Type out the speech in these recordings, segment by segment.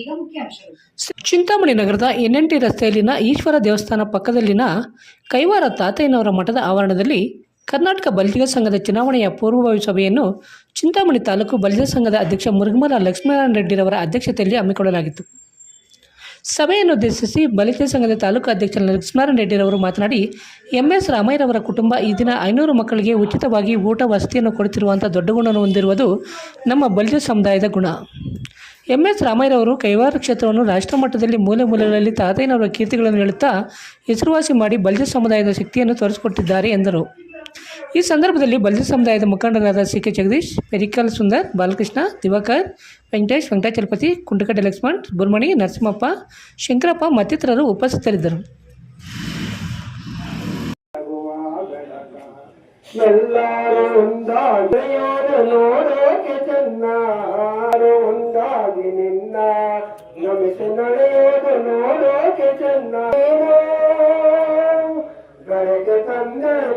ಈಗ ಮುಖ್ಯಾಂಶಗಳು ಚಿಂತಾಮಣಿ ನಗರದ ಎನ್ಎನ್ಟಿ ರಸ್ತೆಯಲ್ಲಿನ ಈಶ್ವರ ದೇವಸ್ಥಾನ ಪಕ್ಕದಲ್ಲಿನ ಕೈವಾರ ತಾತಯ್ಯನವರ ಮಠದ ಆವರಣದಲ್ಲಿ ಕರ್ನಾಟಕ ಬಲಿಜ ಸಂಘದ ಚುನಾವಣೆಯ ಪೂರ್ವಭಾವಿ ಸಭೆಯನ್ನು ಚಿಂತಾಮಣಿ ತಾಲೂಕು ಬಲಿಜ ಸಂಘದ ಅಧ್ಯಕ್ಷ ಮುರುಗಮಲ ಲಕ್ಷ್ಮೀನಾರಾಯಣ ರೆಡ್ಡಿರವರ ಅಧ್ಯಕ್ಷತೆಯಲ್ಲಿ ಹಮ್ಮಿಕೊಳ್ಳಲಾಗಿತ್ತು. ಸಭೆಯನ್ನು ಉದ್ದೇಶಿಸಿ ಬಲಿತ ಸಂಘದ ತಾಲೂಕು ಅಧ್ಯಕ್ಷ ಲಕ್ಷ್ಮೀನಾರಾಯಣ ರೆಡ್ಡಿರವರು ಮಾತನಾಡಿ, ಎಂಎಸ್ ರಾಮಯ್ಯರವರ ಕುಟುಂಬ ಈ ದಿನ ಐನೂರು ಮಕ್ಕಳಿಗೆ ಉಚಿತವಾಗಿ ಊಟ, ವಸತಿಯನ್ನು ಕೊಡುತ್ತಿರುವಂಥ ದೊಡ್ಡ ಗುಣವನ್ನು ಹೊಂದಿರುವುದು ನಮ್ಮ ಬಲಿತ ಸಮುದಾಯದ ಗುಣ. ಎಂ ಎಸ್ ರಾಮಯ್ಯರವರು ಕೈವಾರ ಕ್ಷೇತ್ರವನ್ನು ರಾಷ್ಟ್ರ ಮಟ್ಟದಲ್ಲಿ ಮೂಲೆ ಮೂಲೆಗಳಲ್ಲಿ ತಾತಯ್ಯನವರ ಕೀರ್ತಿಗಳನ್ನು ಹೇಳುತ್ತಾ ಹೆಸರುವಾಸಿ ಮಾಡಿ ಬಲ್ಜ ಸಮುದಾಯದ ಶಕ್ತಿಯನ್ನು ತೋರಿಸಿಕೊಟ್ಟಿದ್ದಾರೆ ಎಂದರು. ಈ ಸಂದರ್ಭದಲ್ಲಿ ಬಲ್ಜ ಸಮುದಾಯದ ಮುಖಂಡರಾದ ಸಿ ಕೆ ಜಗದೀಶ್ ಪೆರಿಕಲ್ ಸುಂದರ್, ಬಾಲಕೃಷ್ಣ, ದಿವಾಕರ್, ವೆಂಕಟೇಶ್, ವೆಂಕಟಾಚಲಪತಿ, ಕುಂಟಕಟ್ಟೆ ಲಕ್ಷ್ಮಣ್ ಬುರ್ಮಣಿ ನರಸಿಂಹಪ್ಪ, ಶಂಕರಪ್ಪ ಮತ್ತಿತರರು ಉಪಸ್ಥಿತರಿದ್ದರು. ಎಲ್ಲರೂ ನಿನ್ನ ನಮಿಸಿ ನಡೆಯೋದು ನೋಡೋಕೆ ಚೆನ್ನ ಬೆಳಗ್ಗೆ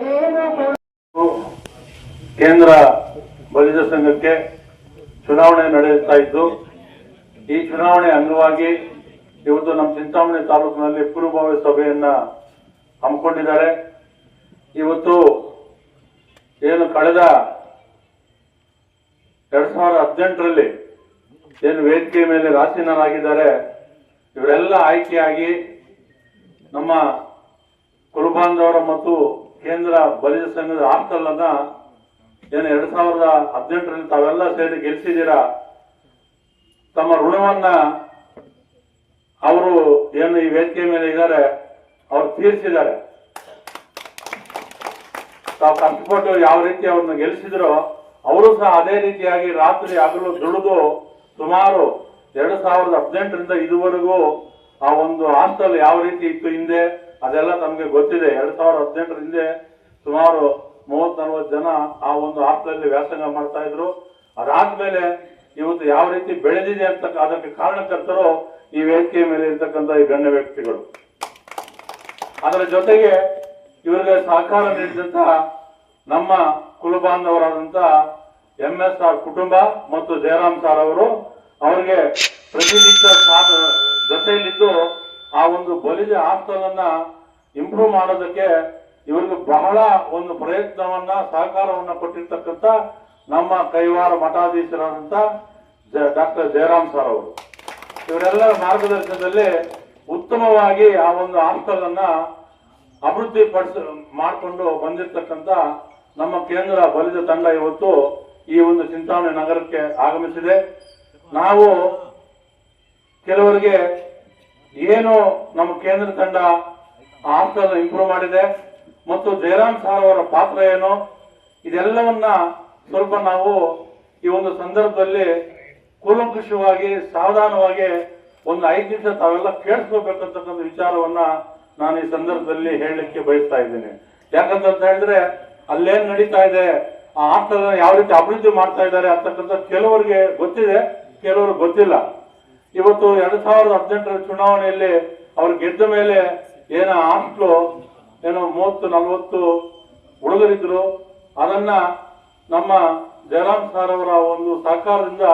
ನೀನು ಕೇಂದ್ರ ಬಲಿಜ ಸಂಘಕ್ಕೆ ಚುನಾವಣೆ ನಡೆಯುತ್ತಾ ಇದ್ದು, ಈ ಚುನಾವಣೆ ಅಂಗವಾಗಿ ಇವತ್ತು ನಮ್ಮ ಚಿಂತಾಮಣಿ ತಾಲೂಕಿನಲ್ಲಿ ಪೂರ್ವಭಾವಿ ಸಭೆಯನ್ನ ಹಮ್ಮಿಕೊಂಡಿದ್ದಾರೆ. ಇವತ್ತು ಏನು ಕಳೆದ ಎರಡ್ ಸಾವಿರದ ಹದಿನೆಂಟರಲ್ಲಿ ಏನು ವೇದಿಕೆ ಮೇಲೆ ರಾಸೀನರಾಗಿದ್ದಾರೆ ಇವರೆಲ್ಲ ಆಯ್ಕೆಯಾಗಿ ನಮ್ಮ ಕುರುಬಾಂಧವರ ಮತ್ತು ಕೇಂದ್ರ ಬಲಿಜ ಸಂಘದ ಹಾಸ್ಟೆಲ್ ಅನ್ನ ಏನು ಎರಡ್ ಸಾವಿರದ ಹದಿನೆಂಟರಲ್ಲಿ ತಾವೆಲ್ಲ ಸೇರಿ ಗೆಲ್ಸಿದ್ದೀರಾ? ತಮ್ಮ ಋಣವನ್ನ ಅವರು ಏನು ಈ ವೇದಿಕೆ ಮೇಲೆ ಇದ್ದಾರೆ, ಅವ್ರು ತೀರಿಸಿದ್ದಾರೆ. ತಾವು ಕಷ್ಟಪಟ್ಟು ಯಾವ ರೀತಿ ಅವ್ರನ್ನ ಗೆಲ್ಲಿಸಿದ್ರೋ ಅವರು ಸಹ ಅದೇ ರೀತಿಯಾಗಿ ರಾತ್ರಿ ಹಗಲು ದುಡಿದು ಸುಮಾರು ಎರಡು ಸಾವಿರದ ಹದಿನೆಂಟರಿಂದ ಇದುವರೆಗೂ ಆ ಒಂದು ಹಾಸ್ಟೆಲ್ ಯಾವ ರೀತಿ ಇತ್ತು ಹಿಂದೆ, ಅದೆಲ್ಲ ತಮಗೆ ಗೊತ್ತಿದೆ. ಎರಡು ಸಾವಿರದ ಹದಿನೆಂಟರ ಹಿಂದೆ ಸುಮಾರು ಮೂವತ್ ನಲ್ವತ್ತು ಜನ ಆ ಒಂದು ಹಾಸ್ಟೆಲ್ ವ್ಯಾಸಂಗ ಮಾಡ್ತಾ ಇದ್ರು. ಅದಾದ್ಮೇಲೆ ಇವತ್ತು ಯಾವ ರೀತಿ ಬೆಳೆದಿದೆ ಅಂತ ಅದಕ್ಕೆ ಕಾರಣಕರ್ತರು ಈ ವೇದಿಕೆಯ ಮೇಲೆ ಇರ್ತಕ್ಕಂಥ ಈ ಗಣ್ಯ ವ್ಯಕ್ತಿಗಳು. ಅದರ ಜೊತೆಗೆ ಇವರಿಗೆ ಸಹಕಾರ ನೀಡಿದಂತ ನಮ್ಮ ಕುಲಬಾಂಧವರಾದಂತ ಎಂ ಎಸ್ ಆರ್ ಕುಟುಂಬ ಮತ್ತು ಜಯರಾಮ್ ಸಾರ್ ಅವರು ಅವರಿಗೆ ಪ್ರತಿನಿತ್ಯ ಜೊತೆಯಲ್ಲಿದ್ದು ಆ ಒಂದು ಬಲಿಜ ಹಾಸ್ಟೆಲ್ ಇಂಪ್ರೂವ್ ಮಾಡೋದಕ್ಕೆ ಇವರಿಗೆ ಬಹಳ ಒಂದು ಪ್ರಯತ್ನವನ್ನ, ಸಹಕಾರವನ್ನ ಕೊಟ್ಟಿರ್ತಕ್ಕಂಥ ನಮ್ಮ ಕೈವಾರ ಮಠಾಧೀಶರಾದಂತ ಡಾಕ್ಟರ್ ಜಯರಾಮ್ ಸರ್ ಅವರು. ಇವರೆಲ್ಲರ ಮಾರ್ಗದರ್ಶನದಲ್ಲಿ ಉತ್ತಮವಾಗಿ ಆ ಒಂದು ಹಾಸ್ಟೆಲ್ ಅನ್ನ ಅಭಿವೃದ್ಧಿ ಪಡಿಸ ಮಾಡಿಕೊಂಡು ಬಂದಿರತಕ್ಕಂತ ನಮ್ಮ ಕೇಂದ್ರ ಬಲಿದ ತಂಡ ಇವತ್ತು ಈ ಒಂದು ಚಿಂತಾಮಣಿ ನಗರಕ್ಕೆ ಆಗಮಿಸಿದೆ. ನಾವು ಕೆಲವರಿಗೆ ಏನು ನಮ್ಮ ಕೇಂದ್ರ ತಂಡ ಹಾಸ್ಟೆಲ್ ಇಂಪ್ರೂವ್ ಮಾಡಿದೆ ಮತ್ತು ಜಯರಾಮ್ ಸಾರ್ ಅವರ ಪಾತ್ರ ಏನು, ಇದೆಲ್ಲವನ್ನ ಸ್ವಲ್ಪ ನಾವು ಈ ಒಂದು ಸಂದರ್ಭದಲ್ಲಿ ಕೂಲಂಕುಷವಾಗಿ, ಸಾವಧಾನವಾಗಿ ಒಂದು ಐದು ನಿಮಿಷ ತಾವೆಲ್ಲ ಕೇಳಿಸ್ಕೋಬೇಕಂತಕ್ಕಂಥ ವಿಚಾರವನ್ನ ನಾನು ಈ ಸಂದರ್ಭದಲ್ಲಿ ಹೇಳಲಿಕ್ಕೆ ಬಯಸ್ತಾ ಇದ್ದೇನೆ. ಯಾಕಂತ ಹೇಳಿದ್ರೆ ಅಲ್ಲೇನ್ ನಡೀತಾ ಇದೆ? ಆ ಯಾವ ರೀತಿ ಅಭಿವೃದ್ಧಿ ಮಾಡ್ತಾ ಇದ್ದಾರೆ ಅಂತಕ್ಕಂಥ ಕೆಲವರಿಗೆ ಗೊತ್ತಿದೆ ಕೆಲವರು ಗೊತ್ತಿಲ್ಲ. ಇವತ್ತು ಎರಡ್ ಸಾವಿರದ ಹದಿನೆಂಟರ ಚುನಾವಣೆಯಲ್ಲಿ ಅವ್ರು ಗೆದ್ದ ಮೇಲೆ ಏನೋ ಆಸ್ಟ್ಲು ಏನೋ ಮೂವತ್ತು, ನಲವತ್ತು ಹುಡುಗರಿದ್ರು. ಅದನ್ನ ನಮ್ಮ ಜಯರಾಮ್ ಸರ್ ಅವರ ಒಂದು ಸಹಕಾರದಿಂದ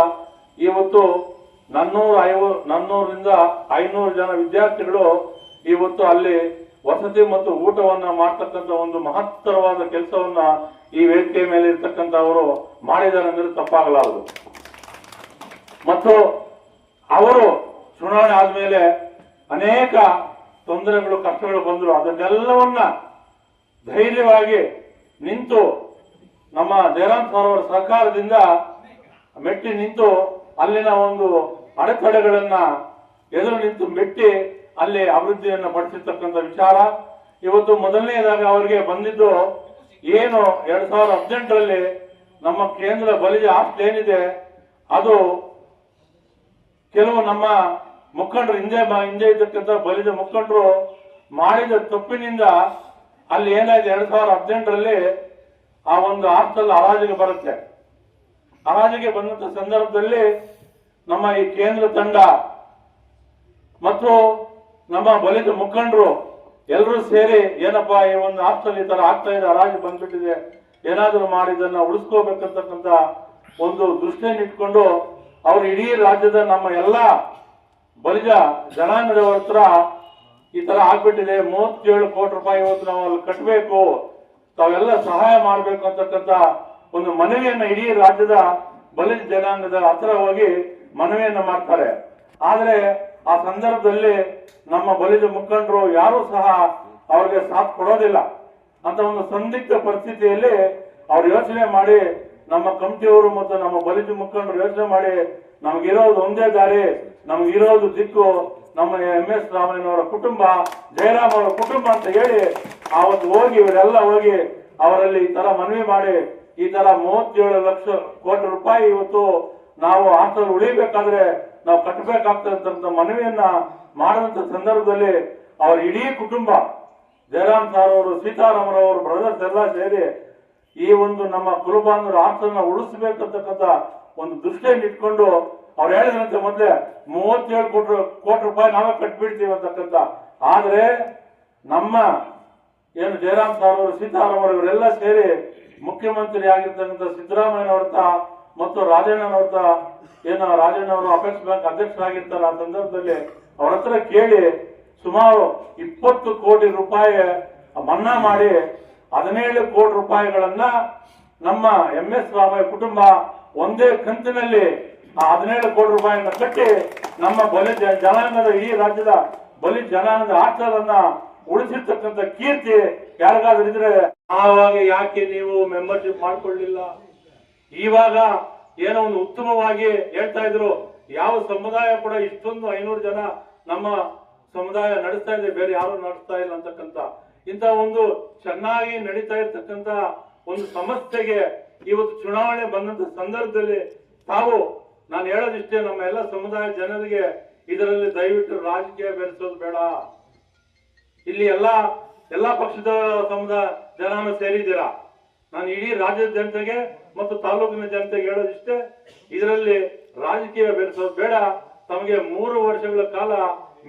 ಇವತ್ತು ನನ್ನೂರ ಐವ ನನ್ನೂರಿಂದ ಐನೂರು ಜನ ವಿದ್ಯಾರ್ಥಿಗಳು ಇವತ್ತು ಅಲ್ಲಿ ವಸತಿ ಮತ್ತು ಊಟವನ್ನ ಮಾಡ್ತಕ್ಕಂಥ ಒಂದು ಮಹತ್ತರವಾದ ಕೆಲಸವನ್ನ ಈ ವೇದಿಕೆ ಮೇಲೆ ಇರ್ತಕ್ಕಂಥ ಅವರು ಮಾಡಿದ್ದಾರೆ ಅಂದ್ರೆ ತಪ್ಪಾಗಲಾರದು. ಮತ್ತು ಅವರು ಚುನಾವಣೆ ಆದ್ಮೇಲೆ ಅನೇಕ ತೊಂದರೆಗಳು, ಕಷ್ಟಗಳು ಬಂದರು. ಅದನ್ನೆಲ್ಲವನ್ನ ಧೈರ್ಯವಾಗಿ ನಿಂತು ನಮ್ಮ ಜಯರಾಮ್ ಸರ್ ಅವರ ಸಹಕಾರದಿಂದ ಮೆಟ್ಟಿ ನಿಂತು ಅಲ್ಲಿನ ಒಂದು ಅಡೆತಡೆಗಳನ್ನ ಎದುರು ನಿಂತು ಮೆಟ್ಟಿ ಅಲ್ಲಿ ಅಭಿವೃದ್ಧಿಯನ್ನು ಪಡಿಸಿರ್ತಕ್ಕಂಥ ವಿಚಾರ. ಇವತ್ತು ಮೊದಲನೇದಾಗಿ ಅವರಿಗೆ ಬಂದಿದ್ದು ಏನು ಎರಡ್ ಸಾವಿರದ ಹದಿನೆಂಟರಲ್ಲಿ ನಮ್ಮ ಕೇಂದ್ರ ಬಲಿಜ ಆಸ್ತಿ ಏನಿದೆ, ಅದು ಕೆಲವು ನಮ್ಮ ಮುಖಂಡರು, ಹಿಂದೆ ಹಿಂದೆ ಇದ್ದಕ್ಕಂಥ ಬಲಿದ ಮುಖಂಡರು ಮಾಡಿದ ತಪ್ಪಿನಿಂದ ಅಲ್ಲಿ ಏನಾಯ್ತು ಎರಡ್ ಸಾವಿರದ ಹದಿನೆಂಟರಲ್ಲಿ ಆ ಒಂದು ಆಸ್ತಲ್ಲಿ ಹರಾಜಿಗೆ ಬರುತ್ತೆ. ಹರಾಜಿಗೆ ಬಂದಂತ ಸಂದರ್ಭದಲ್ಲಿ ನಮ್ಮ ಈ ಕೇಂದ್ರ ತಂಡ ಮತ್ತು ನಮ್ಮ ಬಲಿತ ಮುಖಂಡರು ಎಲ್ಲರೂ ಸೇರಿ ಏನಪ್ಪಾ ಈ ಒಂದು ಆಸ್ಟಲ್ ಈ ತರ ಆಗ್ತಾ ಇದೆ, ಹರಾಜು ಬಂದ್ಬಿಟ್ಟಿದೆ, ಏನಾದರೂ ಮಾಡಿ ಇದನ್ನ ಉಳಿಸ್ಕೋಬೇಕಂತಕ್ಕಂತ ಒಂದು ದೃಷ್ಟಿಯನ್ನು ಇಟ್ಕೊಂಡು ಅವ್ರು ಇಡೀ ರಾಜ್ಯದ ನಮ್ಮ ಎಲ್ಲ ಬಲಿಜ ಜನಾಂಗದವ್ರ ಹತ್ರ ಈ ತರ ಆಗ್ಬಿಟ್ಟಿದೆ, ಮೂವತ್ತೇಳು ಕೋಟಿ ರೂಪಾಯಿ ಇವತ್ತು ನಾವು ಅಲ್ಲಿ ಕಟ್ಟಬೇಕು ತಾವೆಲ್ಲ ಸಹಾಯ ಮಾಡಬೇಕು ಅಂತಕ್ಕಂತ ಒಂದು ಮನವಿಯನ್ನ ಇಡೀ ರಾಜ್ಯದ ಬಲಿಜ ಜನಾಂಗದ ಹತ್ರ ಹೋಗಿ ಮನವಿಯನ್ನ ಮಾಡ್ತಾರೆ. ಆದ್ರೆ ಆ ಸಂದರ್ಭದಲ್ಲಿ ನಮ್ಮ ಬಲಿಜ ಮುಖಂಡರು ಯಾರು ಸಹ ಅವ್ರಿಗೆ ಸಾಥ್ ಕೊಡೋದಿಲ್ಲ ಅಂತ ಒಂದು ಸಂದಿಗ್ಧ ಪರಿಸ್ಥಿತಿಯಲ್ಲಿ ಅವ್ರು ಯೋಚನೆ ಮಾಡಿ ನಮ್ಮ ಕಮಿಟಿಯವರು ಮತ್ತು ನಮ್ಮ ಬಲಿಜ ಮುಖಂಡರು ಯೋಚನೆ ಮಾಡಿ ನಮಗಿರೋದು ಒಂದೇ ದಾರಿ, ನಮಗಿರೋದು ದಿಕ್ಕು, ನಮ್ಮ ಎಂ ಎಸ್ ರಾಮಯ್ಯನವರ ಕುಟುಂಬ, ಜಯರಾಮ್ ಅವರ ಕುಟುಂಬ ಅಂತ ಹೇಳಿ ಅವತ್ತು ಹೋಗಿ, ಇವರೆಲ್ಲ ಹೋಗಿ ಅವರಲ್ಲಿ ಈ ತರ ಮನವಿ ಮಾಡಿ ಈ ತರ ಮೂವತ್ತೇಳು ಲಕ್ಷ ಕೋಟಿ ರೂಪಾಯಿ ಇವತ್ತು ನಾವು ಹಾಸ್ಟೆಲ್ ಉಳಿಬೇಕಾದ್ರೆ ನಾವು ಕಟ್ಟಬೇಕಾಗ್ತದಂತ ಮನವಿಯನ್ನ ಮಾಡಿದಂತ ಸಂದರ್ಭದಲ್ಲಿ ಅವರ ಇಡೀ ಕುಟುಂಬ ಜಯರಾಮ್ ಸಾರ್ ಅವರು ಸೀತಾರಾಮರವರು ಬ್ರದರ್ಸ್ ಎಲ್ಲ ಸೇರಿ ಈ ಒಂದು ನಮ್ಮ ಕುಲಬಾಂಧವರು ಆಸ್ತನ ಉಳಿಸಬೇಕಂತಕ್ಕಂಥ ಒಂದು ದೃಷ್ಟಿಯನ್ನು ಇಟ್ಕೊಂಡು ಅವ್ರು ಹೇಳಿದ್ರಂತೆ ಮೊದಲೇ ಮೂವತ್ತೇಳು ಕೋಟಿ ಕೋಟಿ ರೂಪಾಯಿ ನಾವೇ ಕಟ್ಬಿಡ್ತೀವಿ ಅಂತಕ್ಕಂಥ. ಆದರೆ ನಮ್ಮ ಏನು ಜಯರಾಮ್ ಸಾರ್ ಅವರು ಸೀತಾರಾಮರವರೆಲ್ಲ ಸೇರಿ ಮುಖ್ಯಮಂತ್ರಿ ಆಗಿರ್ತಕ್ಕಂಥ ಸಿದ್ದರಾಮಯ್ಯನವ್ರ ಮತ್ತು ರಾಜಣ್ಣನವ್ರದ ಏನು ರಾಜಣ್ಣ ಅವರು ಅಪೆಕ್ಸ್ ಬ್ಯಾಂಕ್ ಅಧ್ಯಕ್ಷರಾಗಿರ್ತಾರೆ ಆ ಸಂದರ್ಭದಲ್ಲಿ ಅವ್ರ ಹತ್ರ ಕೇಳಿ ಸುಮಾರು ಇಪ್ಪತ್ತು ಕೋಟಿ ರೂಪಾಯಿ ಮನ್ನಾ ಮಾಡಿ ಹದಿನೇಳು ಕೋಟಿ ರೂಪಾಯಿಗಳನ್ನ ನಮ್ಮ ಎಂ ಎಸ್ ರಾಮಯ್ಯ ಕುಟುಂಬ ಒಂದೇ ಕಂತಿನಲ್ಲಿ ಆ ಹದಿನೇಳು ಕೋಟಿ ರೂಪಾಯಿಯನ್ನು ಕಟ್ಟಿ ನಮ್ಮ ಬಲಿ ಜನಾಂಗದ ಈ ರಾಜ್ಯದ ಬಲಿ ಜನಾಂಗದ ಆಚಾರನ್ನ ಉಳಿಸಿರ್ತಕ್ಕಂಥ ಕೀರ್ತಿ ಯಾರಿಗಾದ್ರೂ ಇದ್ರೆ ಆವಾಗ ಯಾಕೆ ನೀವು ಮೆಂಬರ್ಶಿಪ್ ಮಾಡ್ಕೊಳ್ಳಿಲ್ಲ? ಇವಾಗ ಏನೋ ಒಂದು ಉತ್ತಮವಾಗಿ ಹೇಳ್ತಾ ಇದ್ರು. ಯಾವ ಸಮುದಾಯ ಕೂಡ ಇಷ್ಟೊಂದು ಐನೂರು ಜನ ನಮ್ಮ ಸಮುದಾಯ ನಡೆಸ್ತಾ ಇದೆ. ಬೇರೆ ಯಾರು ನಡೆಸ್ತಾ ಇಲ್ಲ ಅಂತಕ್ಕಂತ ಇಂತ ಒಂದು ಚೆನ್ನಾಗಿ ನಡೀತಾ ಇರ್ತಕ್ಕಂತ ಒಂದು ಸಮಸ್ಯೆಗೆ ಇವತ್ತು ಚುನಾವಣೆ ಬಂದಂತ ಸಂದರ್ಭದಲ್ಲಿ ತಾವು, ನಾನು ಹೇಳೋದಿಷ್ಟೇ, ನಮ್ಮ ಎಲ್ಲ ಸಮುದಾಯ ಜನರಿಗೆ ಇದರಲ್ಲಿ ದಯವಿಟ್ಟು ರಾಜಕೀಯ ಬೆರೆಸೋದು ಬೇಡ. ಇಲ್ಲಿ ಎಲ್ಲ, ಎಲ್ಲಾ ಪಕ್ಷದ ಸಮುದಾಯ ಜನಾನು ಸೇರಿದ್ದೀರಾ? ನಾನು ಇಡೀ ರಾಜ್ಯದ ಜನತೆಗೆ ಮತ್ತು ತಾಲೂಕಿನ ಜನತೆಗೆ ಹೇಳೋದಿಷ್ಟೇ, ಇದರಲ್ಲಿ ರಾಜಕೀಯ ಬೆರೆಸೋದು ಬೇಡ. ತಮಗೆ ಮೂರು ವರ್ಷಗಳ ಕಾಲ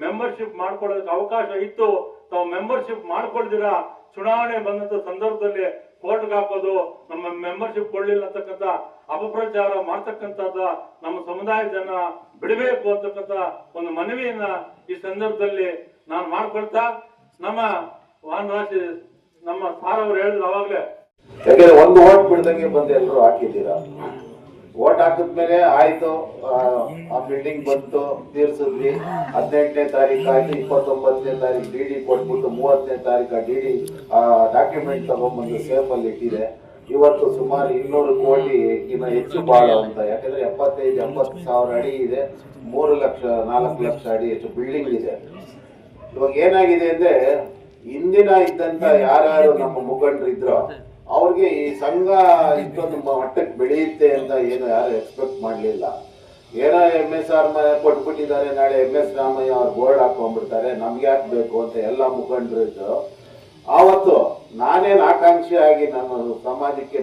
ಮೆಂಬರ್ಶಿಪ್ ಮಾಡ್ಕೊಳ್ಳೋದಕ್ಕೆ ಅವಕಾಶ ಇತ್ತು. ತಾವು ಮೆಂಬರ್ಶಿಪ್ ಮಾಡ್ಕೊಳ್ದಿರಾ, ಚುನಾವಣೆ ಬಂದಂತ ಸಂದರ್ಭದಲ್ಲಿ ಕೋರ್ಟ್ಗೆ ಹಾಕೋದು, ನಮ್ಮ ಮೆಂಬರ್ಶಿಪ್ ಕೊಡ್ಲಿಲ್ಲ ಅಂತಕ್ಕಂಥ ಅಪಪ್ರಚಾರ ಮಾಡ್ತಕ್ಕಂಥದ್ದು ನಮ್ಮ ಸಮುದಾಯ ಜನ ಬಿಡಬೇಕು ಅಂತಕ್ಕಂಥ ಒಂದು ಮನವಿಯನ್ನ ಈ ಸಂದರ್ಭದಲ್ಲಿ ನಾನು ಮಾಡ್ಕೊಳ್ತಾ, ನಮ್ಮ ವಾನರಾಜ್ ನಮ್ಮ ಸಾರ್ ಅವರು ಹೇಳಿದ್ರು ಅವಾಗ್ಲೇ ಯಾಕಂದ್ರೆ ಒಂದು ಓಟ್ ಬಿಡ್ದಂಗೆ ಬಂದು ಎಲ್ಲರೂ ಹಾಕಿದ್ದೀರಾ? ಓಟ್ ಹಾಕಿದ್ಮೇಲೆ ಆಯ್ತು ಆ, ಬಿಲ್ಡಿಂಗ್ ಬಂತು ತೀರ್ಸಿದ್ವಿ. ಹದಿನೆಂಟನೇ ತಾರೀಕು ಆಯ್ತು ಇಪ್ಪತ್ತೊಂಬತ್ತನೇ ತಾರೀಕು ಡಿ ಡಿ ಕೊಟ್ಬಿಟ್ಟು ಮೂವತ್ತನೇ ತಾರೀಕು ಆ ಡಿ ಡಿ ಡಾಕ್ಯುಮೆಂಟ್ ತಗೊಂಡ್ಬಂದು ಸೇಫ್ ಅಲ್ಲಿ ಇಟ್ಟಿದೆ. ಇವತ್ತು ಸುಮಾರು ಇನ್ನೂರು ಕೋಟಿ ಇನ್ನು ಹೆಚ್ಚು ಬಾಳ ಅಂತ. ಯಾಕಂದ್ರೆ ಎಪ್ಪತ್ತೈದು ಎಂಬತ್ತು ಸಾವಿರ ಅಡಿ ಇದೆ. ಮೂರು ಲಕ್ಷ ನಾಲ್ಕು ಲಕ್ಷ ಅಡಿ ಹೆಚ್ಚು ಬಿಲ್ಡಿಂಗ್ ಇದೆ. ಇವಾಗ ಏನಾಗಿದೆ ಅಂದ್ರೆ ಇಂದಿನ ಇದ್ದಂತ ಯಾರು ನಮ್ಮ ಮುಖಂಡರು ಇದ್ರೋ ಅವ್ರಿಗೆ ಈ ಸಂಘ ಇಷ್ಟೊಂದು ಮಟ್ಟಕ್ಕೆ ಬೆಳೆಯುತ್ತೆ ಅಂತ ಏನು ಯಾರು ಎಕ್ಸ್ಪೆಕ್ಟ್ ಮಾಡಲಿಲ್ಲ. ಏನೋ ಎಂ ಎಸ್ ಆರ್ ಕೊಟ್ಬಿಟ್ಟಿದ್ದಾರೆ, ನಾಳೆ ಎಂ ಎಸ್ ರಾಮಯ್ಯ ಅವ್ರು ಬೋರ್ಡ್ ಹಾಕೊಂಡ್ಬಿಡ್ತಾರೆ, ನಮ್ಗೆ ಯಾಕೆ ಬೇಕು ಅಂತ ಎಲ್ಲ ಮುಖಂಡರು ಇದ್ದರು ಆವತ್ತು ನಾನೇನು ಆಕಾಂಕ್ಷಿಯಾಗಿ ನಾನು ಸಮಾಜಕ್ಕೆ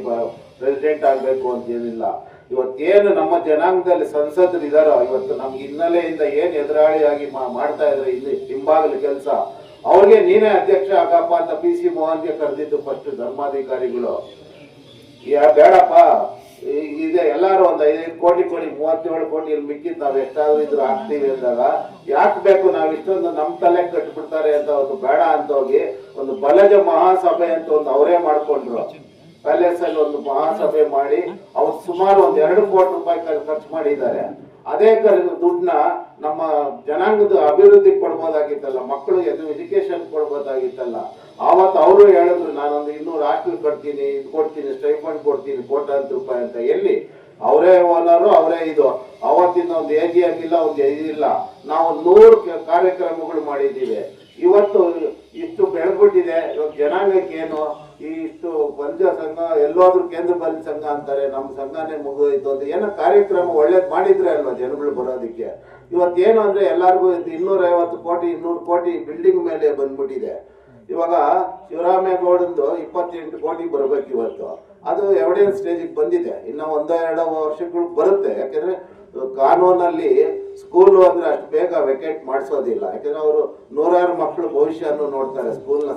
ಪ್ರೆಸಿಡೆಂಟ್ ಆಗಬೇಕು ಅಂತ ಏನಿಲ್ಲ. ಇವತ್ತೇನು ನಮ್ಮ ಜನಾಂಗದಲ್ಲಿ ಸಂಸದರು ಇದಾರೋ ಇವತ್ತು ನಮ್ಗೆ ಹಿನ್ನೆಲೆಯಿಂದ ಏನು ಎದುರಾಳಿಯಾಗಿ ಮಾಡ್ತಾ ಇದ್ರೆ ಇಲ್ಲಿ ಹಿಂಬಾಗಲು ಕೆಲಸ ಅವ್ರಿಗೆ ನೀನೇ ಅಧ್ಯಕ್ಷ ಆಗಪ್ಪ ಅಂತ ಪಿ ಸಿ ಮೋಹನ್ಗೆ ಕರೆದಿದ್ದು ಫಸ್ಟ್ ಧರ್ಮಾಧಿಕಾರಿಗಳು. ಬೇಡಪ್ಪ ಇದೆ, ಎಲ್ಲಾರು ಒಂದ್ ಐದೈದು ಕೋಟಿ ಕೊಡಿ, ಮೂವತ್ತೇಳು ಕೋಟಿ ಇಲ್ಲಿ ಮಿಕ್ಕಿದ್ ನಾವ್ ಎಷ್ಟಾದ್ರೂ ಇದ್ರು ಹಾಕ್ತೀವಿ ಅಂದಾಗ, ಯಾಕೆ ಬೇಕು ನಾವ್ ಇಷ್ಟೊಂದು ನಮ್ ತಲೆ ಕಟ್ಬಿಡ್ತಾರೆ ಅಂತ ಒಂದು ಬೇಡ ಅಂತ ಹೋಗಿ ಒಂದು ಬಲಜ ಮಹಾಸಭೆ ಅಂತ ಒಂದು ಅವರೇ ಮಾಡ್ಕೊಂಡ್ರು. ಪ್ಯಾಲೇಸ್ ಅಲ್ಲಿ ಒಂದು ಮಹಾಸಭೆ ಮಾಡಿ ಅವ್ರು ಸುಮಾರು ಒಂದ್ ಎರಡು ಕೋಟಿ ರೂಪಾಯಿ ಖರ್ಚು ಮಾಡಿದ್ದಾರೆ. ಅದೇ ದುಡ್ಡನ್ನ ನಮ್ಮ ಜನಾಂಗದ ಅಭಿವೃದ್ಧಿ ಕೊಡ್ಬೋದಾಗಿತ್ತಲ್ಲ, ಮಕ್ಕಳು ಎಜುಕೇಶನ್ ಕೊಡ್ಬೋದಾಗಿತ್ತಲ್ಲ. ಆವತ್ತು ಅವರು ಹೇಳಿದ್ರು, ನಾನೊಂದು ಇನ್ನೂರು ಹಾಸ್ಟೆಲ್ ಕಟ್ತೀನಿ, ಇದು ಕೊಡ್ತೀನಿ ಸ್ಟೈಫಂಡ್ ಕೊಡ್ತೀನಿ, ಕೋಟ್ಯಾಂತರ ರೂಪಾಯಿ ಅಂತ. ಎಲ್ಲಿ? ಅವರೇ ಓನರು ಅವರೇ ಇದು. ಅವತ್ತಿನ ಒಂದು ಎ ಜಿ ಎಂ ಇಲ್ಲ. ಒಂದು ಇದಿಲ್ಲ ನಾವು ನೂರು ಕಾರ್ಯಕ್ರಮಗಳು ಮಾಡಿದ್ದೀವಿ. ಇವತ್ತು ಇಷ್ಟು ಬೆಳೆದ್ಬಿಟ್ಟಿದೆ ಇವಾಗ ಜನಾಂಗಕ್ಕೆ ಏನು ಇಷ್ಟು ಪಂಜಾ ಸಂಘ, ಎಲ್ಲೋದ್ರೂ ಕೇಂದ್ರ ಸಂಘ ಅಂತಾರೆ ನಮ್ಮ ಸಂಘನೇ ಮುಗಿದೋಯ್ತು ಅಂತ. ಏನೋ ಕಾರ್ಯಕ್ರಮ ಒಳ್ಳೇದು ಮಾಡಿದ್ರೆ ಅಲ್ವಾ ಜನಗಳು ಬರೋದಕ್ಕೆ? ಇವತ್ತೇನು ಅಂದ್ರೆ ಎಲ್ಲಾರ್ಗು ಇನ್ನೂರ ಐವತ್ತು ಕೋಟಿ, ಇನ್ನೂರು ಕೋಟಿ ಬಿಲ್ಡಿಂಗ್ ಮೇಲೆ ಬಂದ್ಬಿಟ್ಟಿದೆ. ಇವಾಗ ಶಿವರಾಮೇಗೌಡಂದು ಇಪ್ಪತ್ತೆಂಟು ಕೋಟಿ ಬರ್ಬೇಕು ಇವತ್ತು. ಅದು ಎವಿಡೆನ್ಸ್ ಸ್ಟೇಜಿಗೆ ಬಂದಿದೆ. ಇನ್ನ ಒಂದೋ ಎರಡೋ ವರ್ಷಗಳು ಬರುತ್ತೆ. ಯಾಕಂದ್ರೆ ಕಾನೂನಲ್ಲಿ ಸ್ಕೂಲು ಅಂದ್ರೆ ಅಷ್ಟು ಬೇಗ ವೆಕೇಟ್ ಮಾಡಿಸೋದಿಲ್ಲ. ಯಾಕಂದ್ರೆ ಅವರು ನೂರಾರು ಮಕ್ಕಳು ಭವಿಷ್ಯವನ್ನು ನೋಡ್ತಾರೆ, ಸ್ಕೂಲ್ನ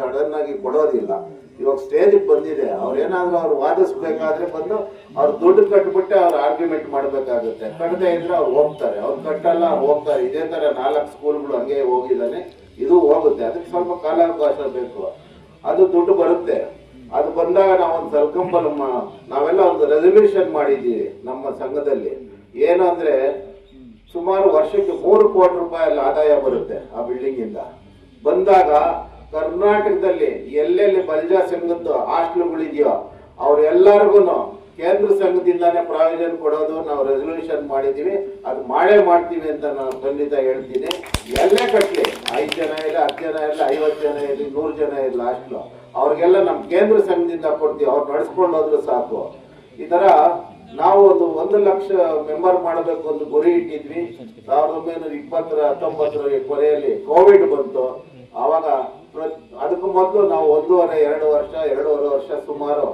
ಸಡನ್ ಆಗಿ ಕೊಡೋದಿಲ್ಲ. ಇವಾಗ ಸ್ಟೇಜಿಗೆ ಬಂದಿದೆ. ಅವ್ರೇನಾದ್ರೂ ಅವ್ರು ವಾದಿಸ್ಬೇಕಾದ್ರೆ ಬಂದು ಅವ್ರು ದುಡ್ಡು ಕಟ್ಬಿಟ್ಟೆ ಅವ್ರು ಆರ್ಗ್ಯುಮೆಂಟ್ ಮಾಡ್ಬೇಕಾಗುತ್ತೆ. ಕಟ್ಟದೆ ಇದ್ರೆ ಅವ್ರು ಹೋಗ್ತಾರೆ. ಅವ್ರು ಕಟ್ಟಲ್ಲ ಹೋಗ್ತಾರೆ. ಇದೇ ತರ ನಾಲ್ಕು ಸ್ಕೂಲ್ಗಳು ಹಂಗೆ ಹೋಗಿದ್ದಾನೆ. ಇದು ಹೋಗುತ್ತೆ. ಅದಕ್ಕೆ ಸ್ವಲ್ಪ ಕಾಲಾವಕಾಶ ಬೇಕು. ಅದು ದುಡ್ಡು ಬರುತ್ತೆ. ಅದು ಬಂದಾಗ ನಾವು ಒಂದು ಸರ್ಕಂಪಲ್ ನಾವೆಲ್ಲ ಒಂದು ರೆಸಲ್ಯೂಷನ್ ಮಾಡಿದ್ದೀವಿ ನಮ್ಮ ಸಂಘದಲ್ಲಿ. ಏನು ಅಂದ್ರೆ ಸುಮಾರು ವರ್ಷಕ್ಕೆ ಮೂರು ಕೋಟಿ ರೂಪಾಯಿ ಆದಾಯ ಬರುತ್ತೆ ಆ ಬಿಲ್ಡಿಂಗ್ ಇಂದ. ಬಂದಾಗ ಕರ್ನಾಟಕದಲ್ಲಿ ಎಲ್ಲೆಲ್ಲಿ ಬಲ್ಜಾ ಸಂಘದ್ದು ಹಾಸ್ಟೆಲ್ಗಳಿದೆಯೋ ಅವ್ರೆಲ್ಲರಿಗೂ ಕೇಂದ್ರ ಸಂಘದಿಂದಾನೇ ಪ್ರಾವಿಷನ್ ಕೊಡೋದು, ನಾವು ರೆಸಲ್ಯೂಷನ್ ಮಾಡಿದೀವಿ ಅದು ಮಾಡೇ ಮಾಡ್ತೀವಿ ಅಂತ ನಾನು ಖಂಡಿತ ಹೇಳ್ತೀನಿ. ಎಲ್ಲೇ ಕಟ್ಟಲಿ ಐದು ಜನ ಇಲ್ಲ, ಹತ್ತು ಜನ ಇಲ್ಲ, ಐವತ್ತು ಜನ ಇರಲಿ, ನೂರು ಜನ ಇರಲಿ ಹಾಸ್ಟೆಲ್. ಅವ್ರಿಗೆಲ್ಲ ನಮ್ಮ ಕೇಂದ್ರ ಸಂಘದಿಂದ ಕೊಡ್ತೀವಿ, ಅವ್ರು ನಡೆಸ್ಕೊಂಡು ಹೋದ್ರು ಸಾಕು. ಈ ತರ ನಾವು ಒಂದು ಒಂದು ಲಕ್ಷ ಮೆಂಬರ್ ಮಾಡಬೇಕು ಒಂದು ಗುರಿ ಇಟ್ಟಿದ್ವಿ. ಸಾವಿರದ ಒಂಬೈನೂರ ಇಪ್ಪತ್ತರ ಹತ್ತೊಂಬತ್ತರ ಕೊನೆಯಲ್ಲಿ ಕೋವಿಡ್ ಬಂತು. ಆವಾಗ ಅದಕ್ಕೂ ಮೊದಲು ನಾವು ಒಂದೂವರೆ, ಎರಡು ವರ್ಷ, ಎರಡೂವರೆ ವರ್ಷ ಸುಮಾರು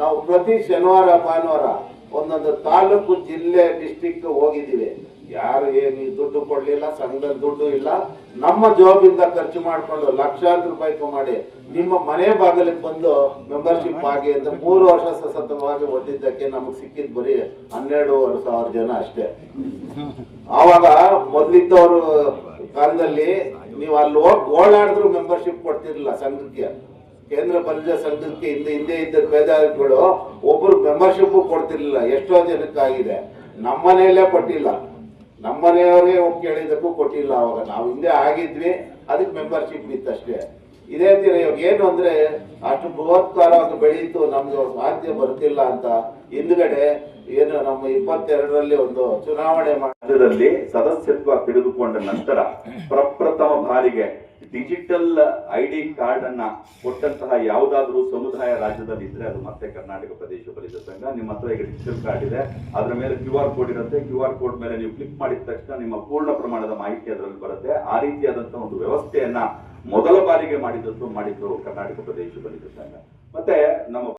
ನಾವು ಪ್ರತಿ ಶನಿವಾರ, ಭಾನುವಾರ ಒಂದೊಂದು ತಾಲೂಕು, ಜಿಲ್ಲೆ ಡಿಸ್ಟಿಕ್ ಹೋಗಿದ್ದೀವಿ. ಕೊಡ್ಲಿಲ್ಲ ಸಂಘದಲ್ಲಿ ದುಡ್ಡು ಇಲ್ಲ. ನಮ್ಮ ಜಾಬಿಂದ ಖರ್ಚು ಮಾಡಿಕೊಂಡು ಲಕ್ಷಾಂತರ ರೂಪಾಯಿ ಮಾಡಿ ನಿಮ್ಮ ಮನೆ ಬಾಗಿಲಿಗೆ ಬಂದು ಮೆಂಬರ್ಶಿಪ್ ಆಗಿ ಅಂತ ಮೂರು ವರ್ಷ ಸಸತವಾಗಿ ಓದಿದ್ದಕ್ಕೆ ನಮಗೆ ಸಿಕ್ಕಿದ್ ಬರೀ ಹನ್ನೆರಡೂವರೆ ಸಾವಿರ ಜನ ಅಷ್ಟೇ. ಆವಾಗ ಮೊದ್ಲಿದ್ದವರು ಕಾಲದಲ್ಲಿ ನೀವು ಅಲ್ಲಿ ಹೋಗಿ ಓಡಾಡಿದ್ರು ಮೆಂಬರ್ಶಿಪ್ ಕೊಡ್ತಿರ್ಲಿಲ್ಲ ಸಂಘಕ್ಕೆ. ಕೇಂದ್ರ ಬಲಿಜ ಸಂಘಕ್ಕೆ ಹಿಂದೆ ಹಿಂದೆ ಇದ್ದ ಪೇದಾರಿಗಳು ಒಬ್ರು ಮೆಂಬರ್ಶಿಪ್ ಕೊಡ್ತಿರ್ಲಿಲ್ಲ. ಎಷ್ಟೋ ಜನಕ್ಕಾಗಿದೆ. ನಮ್ಮನೆಯಲ್ಲೇ ಕೊಟ್ಟಿಲ್ಲ. ನಮ್ಮನೆಯವರೇ ಹೋಗಿ ಕೇಳಿದ್ದಕ್ಕೂ ಕೊಟ್ಟಿಲ್ಲ ಅವಾಗ. ನಾವು ಹಿಂದೆ ಆಗಿದ್ವಿ, ಅದಕ್ಕೆ ಮೆಂಬರ್ಶಿಪ್ ಇತ್ತಷ್ಟೇ. ಇದೇ ತೀರ ಇವಾಗ ಏನು ಅಂದ್ರೆ ಅಷ್ಟು ಬೃಹತ್ಕಾರವಾಗಿ ಬೆಳೀತು, ನಮ್ಗೆ ಸಾಧ್ಯ ಬರ್ತಿಲ್ಲ ಅಂತ. ಹಿಂದ್ಗಡೆ ಏನು, ನಮ್ಮ ಇಪ್ಪತ್ತೆರಡರಲ್ಲಿ ಒಂದು ಚುನಾವಣೆ ಮಾಡಿದಲ್ಲಿ ಸದಸ್ಯತ್ವ ತೆಗೆದುಕೊಂಡ ನಂತರ ಪ್ರಪ್ರಥಮ ಬಾರಿಗೆ ಡಿಜಿಟಲ್ ಐಡಿ ಕಾರ್ಡ್ ಅನ್ನ ಕೊಟ್ಟಂತಹ ಯಾವುದಾದ್ರೂ ಸಮುದಾಯ ರಾಜ್ಯದಲ್ಲಿ ಇದ್ರೆ ಅದು ಮತ್ತೆ ಕರ್ನಾಟಕ ಪ್ರದೇಶ ಬಲಿತ ಸಂಘ. ನಿಮ್ಮ ಹತ್ರ ಈಗ ಡಿಜಿಟಲ್ ಕಾರ್ಡ್ ಇದೆ. ಅದರ ಮೇಲೆ ಕ್ಯೂ ಆರ್ ಕೋಡ್ ಇರುತ್ತೆ. ಕ್ಯೂ ಆರ್ ಕೋಡ್ ಮೇಲೆ ನೀವು ಕ್ಲಿಕ್ ಮಾಡಿದ ತಕ್ಷಣ ನಿಮ್ಮ ಪೂರ್ಣ ಪ್ರಮಾಣದ ಮಾಹಿತಿ ಅದರಲ್ಲಿ ಬರುತ್ತೆ. ಆ ರೀತಿಯಾದಂತಹ ಒಂದು ವ್ಯವಸ್ಥೆಯನ್ನ ಮೊದಲ ಬಾರಿಗೆ ಮಾಡಿದದ್ದು ಮಾಡಿದ್ರು ಕರ್ನಾಟಕ ಪ್ರದೇಶ ಬಲಿತ ಸಂಘ. ಮತ್ತೆ ನಮ್ಮ